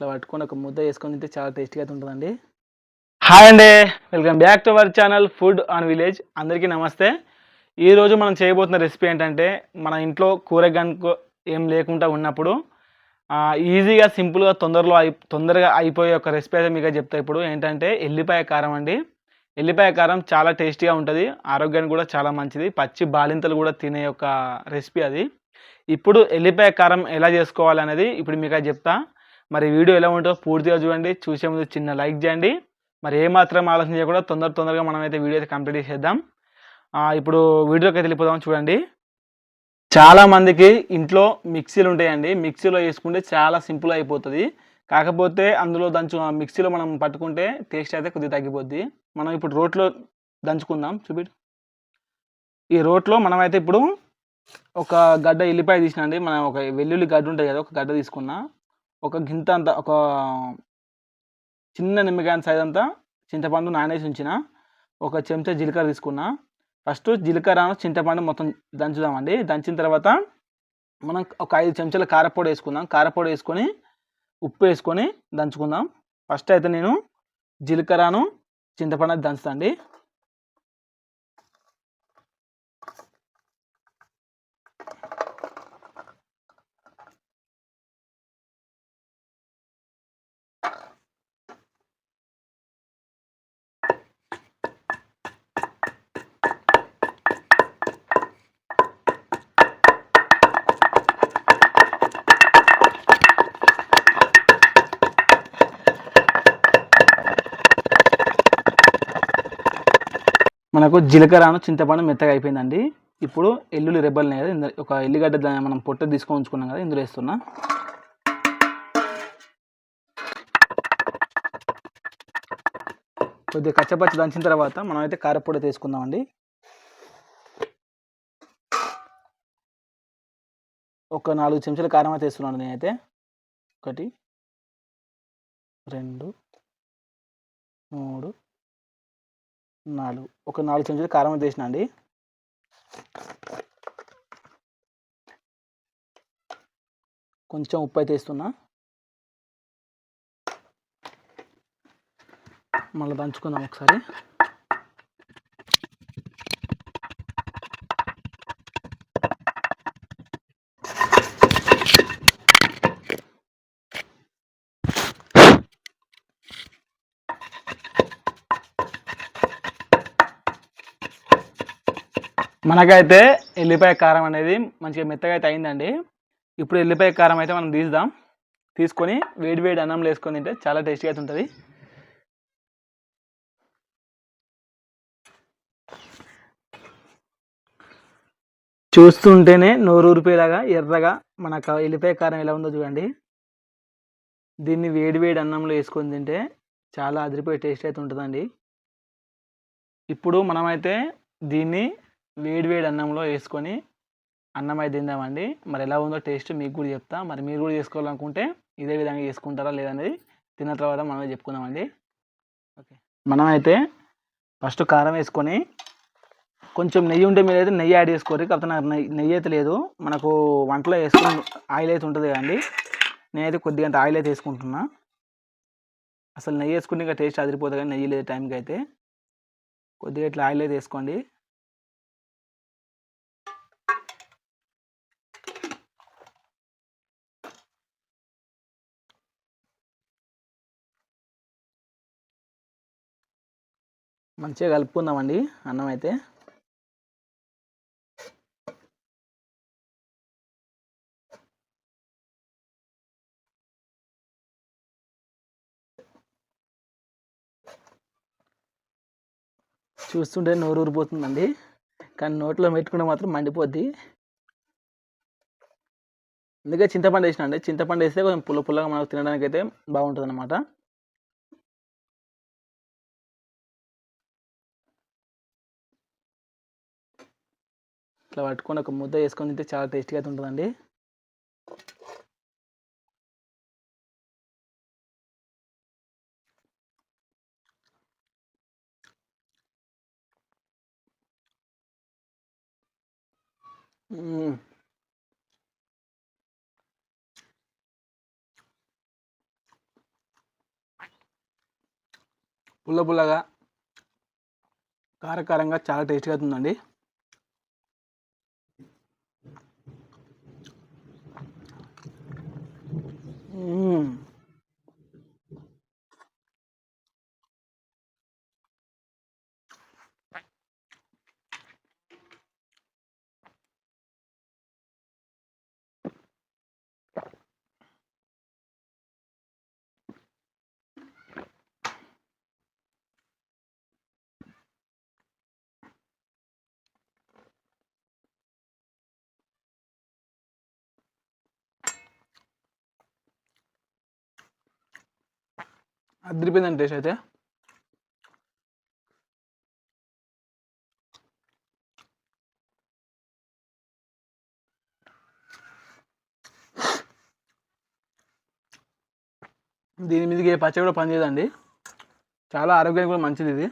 ఇట్లా పట్టుకొని ఒక ముద్ద వేసుకొని తింటే చాలా టేస్టీగా అయితే ఉంటుందండి హాయ్ అండి welcome back to our channel food on village. అందరికీ నమస్తే. ఈరోజు మనం చేయబోతున్న రెసిపీ ఏంటంటే మన ఇంట్లో కూరగాయలు ఏం లేకుండా ఉన్నప్పుడు ఈజీగా సింపుల్గా తొందరలో అయి తొందరగా అయిపోయే ఒక రెసిపీ అయితే మీకు చెప్తా ఇప్పుడు. ఏంటంటే ఎల్లిపాయ కారం అండి. ఎల్లిపాయ కారం చాలా టేస్టీగా ఉంటుంది ఆరోగ్యానికి కూడా చాలా మంచిది పచ్చి బాలింతలు కూడా తినే ఒక రెసిపీ అది. ఇప్పుడు ఎల్లిపాయ కారం ఎలా చేసుకోవాలి అనేది ఇప్పుడు మీకు చెప్తా. మరి వీడియో ఎలా ఉంటుందో పూర్తిగా చూడండి. చూసే ముందు చిన్న లైక్ చేయండి. మరి ఏమాత్రం ఆలోచన చేయకుండా తొందర తొందరగా మనం అయితే వీడియో అయితే కంప్లీట్ చేసేద్దాం. ఇప్పుడు వీడియోకి అయితే వెళ్ళిపోదాం చూడండి. చాలా మందికి ఇంట్లో మిక్సీలు ఉంటాయండి. మిక్సీలో వేసుకుంటే చాలా సింపుల్ అయిపోతుంది. కాకపోతే అందులో దంచు ఆ మిక్సీలో మనం పట్టుకుంటే టేస్ట్ అయితే కొద్దిగా తగ్గిపోద్ది. మనం ఇప్పుడు రోట్లో దంచుకుందాం. చూపి ఈ రోట్లో మనమైతే ఇప్పుడు ఒక గడ్డ ఎల్లిపాయ తీసినండి. మనం ఒక వెల్లుల్లి గడ్డ ఉంటుంది కదా ఒక గడ్డ తీసుకున్నా. ఒక గింత అంత ఒక చిన్న నిమ్మకాయ సైజ్ అంతా చింతపండు నానేసి ఉంచిన ఒక చెంచా జీలకర్ర తీసుకున్నా. ఫస్ట్ జీలకర్ర చింతపండు మొత్తం దంచుదామండి. దంచిన తర్వాత మనం ఒక ఐదు చెంచాల కారపొడి వేసుకుందాం. కారపొడి వేసుకొని ఉప్పు వేసుకొని దంచుకుందాం. ఫస్ట్ అయితే నేను జీలకర్రను చింతపండు అది మనకు జీలకర్రను చింతపండు మెత్తగా అయిపోయిందండి. ఇప్పుడు ఎల్లుల్లి రెబ్బలు కదా ఒక ఎల్లిగడ్డ మనం పొట్ట తీసుకొని ఉంచుకున్నాం కదా ఇందులో వేస్తున్నా. కొద్దిగా కచ్చపచ్చి దంచిన తర్వాత మనం అయితే కారపొడి తీసుకుందామండి. ఒక నాలుగు చెంచాల కారం అయితే వేస్తున్నాను నేనైతే. ఒకటి రెండు మూడు నాలుగు. ఒక నాలుగు చెంచులు కారం వేసిన అండి. కొంచెం ఉప్పు అయితే వేస్తున్నా. మళ్ళీ దంచుకుందాం ఒకసారి. మనకైతే ఎల్లిపాయ కారం అనేది మంచిగా మెత్తగా అయితే అయిందండి. ఇప్పుడు ఎల్లిపాయ కారం అయితే మనం తీద్దాం. తీసుకొని వేడి వేడి అన్నంలో వేసుకొని తింటే చాలా టేస్టీగా అయితే ఉంటుంది. చూస్తుంటేనే నోరూరిపోయేలాగా ఎర్రగా మనకు ఎల్లిపాయ కారం ఎలా ఉందో చూడండి. దీన్ని వేడి వేడి అన్నంలో వేసుకొని తింటే చాలా అదిరిపోయే టేస్ట్ అయితే ఉంటుందండి. ఇప్పుడు మనమైతే దీన్ని వేడి వేడి అన్నంలో వేసుకొని అన్నం అయితే తిందామండి. మరి ఎలా ఉందో టేస్ట్ మీకు కూడా చెప్తా. మరి మీరు కూడా చేసుకోవాలనుకుంటే ఇదే విధంగా చేసుకుంటారా లేదనేది తిన్న తర్వాత మనమే చెప్పుకుందామండి. ఓకే. మనమైతే ఫస్ట్ కారం వేసుకొని కొంచెం నెయ్యి ఉంటే మీరు అయితే నెయ్యి యాడ్ చేసుకోరు. కాకపోతే నాకు నెయ్యి నెయ్యి అయితే లేదు. మనకు వంటలో వేసుకుని ఆయిల్ అయితే ఉంటుంది కదండి. నేనైతే కొద్దిగా అంత ఆయిల్ అయితే వేసుకుంటున్నా. అసలు నెయ్యి వేసుకుంటే ఇంకా టేస్ట్ అదిరిపోతుంది కానీ నెయ్యి లేదు టైంకి అయితే. కొద్దిగా ఇట్లా ఆయిల్ అయితే వేసుకోండి. మంచిగా కలుపుకుందామండి అన్నం అయితే. చూస్తుంటే నోరు ఊరిపోతుందండి. కానీ నోట్లో పెట్టుకుంటే మాత్రం మండిపోద్ది. అందుకే చింతపండు వేసిన అండి. చింతపండు వేస్తే కొంచెం పుల్ల పుల్లగా మనకు తినడానికి అయితే బాగుంటుంది అనమాట ఇట్లా పట్టుకొని ఒక ముద్ద వేసుకొని తింటే చాలా టేస్టీగా ఉంటుందండి పుల్ల పుల్లగా కారకారంగా చాలా టేస్టీగా ఉందండి 嗯。అదిరిపోయిందండి టేస్ట్ అయితే. దీని మీదకి పచ్చడి కూడా పనిచేయదండి. చాలా ఆరోగ్యానికి కూడా మంచిది ఇది.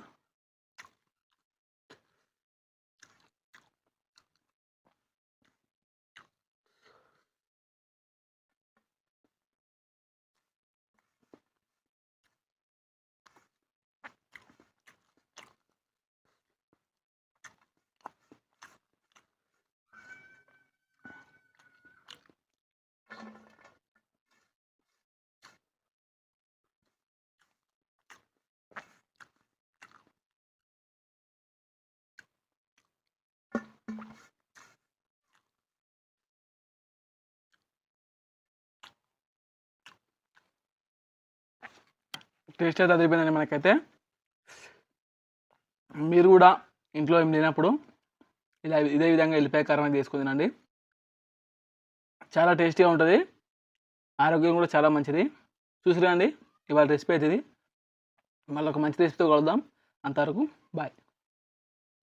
టేస్ట్ అయితే అదిరిపోయిందండి మనకైతే. మీరు కూడా ఇంట్లో ఏం లేనప్పుడు ఇలా ఇదే విధంగా ఎల్లిపాయ కారం తీసుకుని తినండి. చాలా టేస్టీగా ఉంటుంది. ఆరోగ్యం కూడా చాలా మంచిది. చూసిరా అండి ఇవాళ రెసిపీ అయితే ఇది. మళ్ళీ ఒక మంచి రెసిపీతో కలుద్దాం. అంతవరకు బాయ్.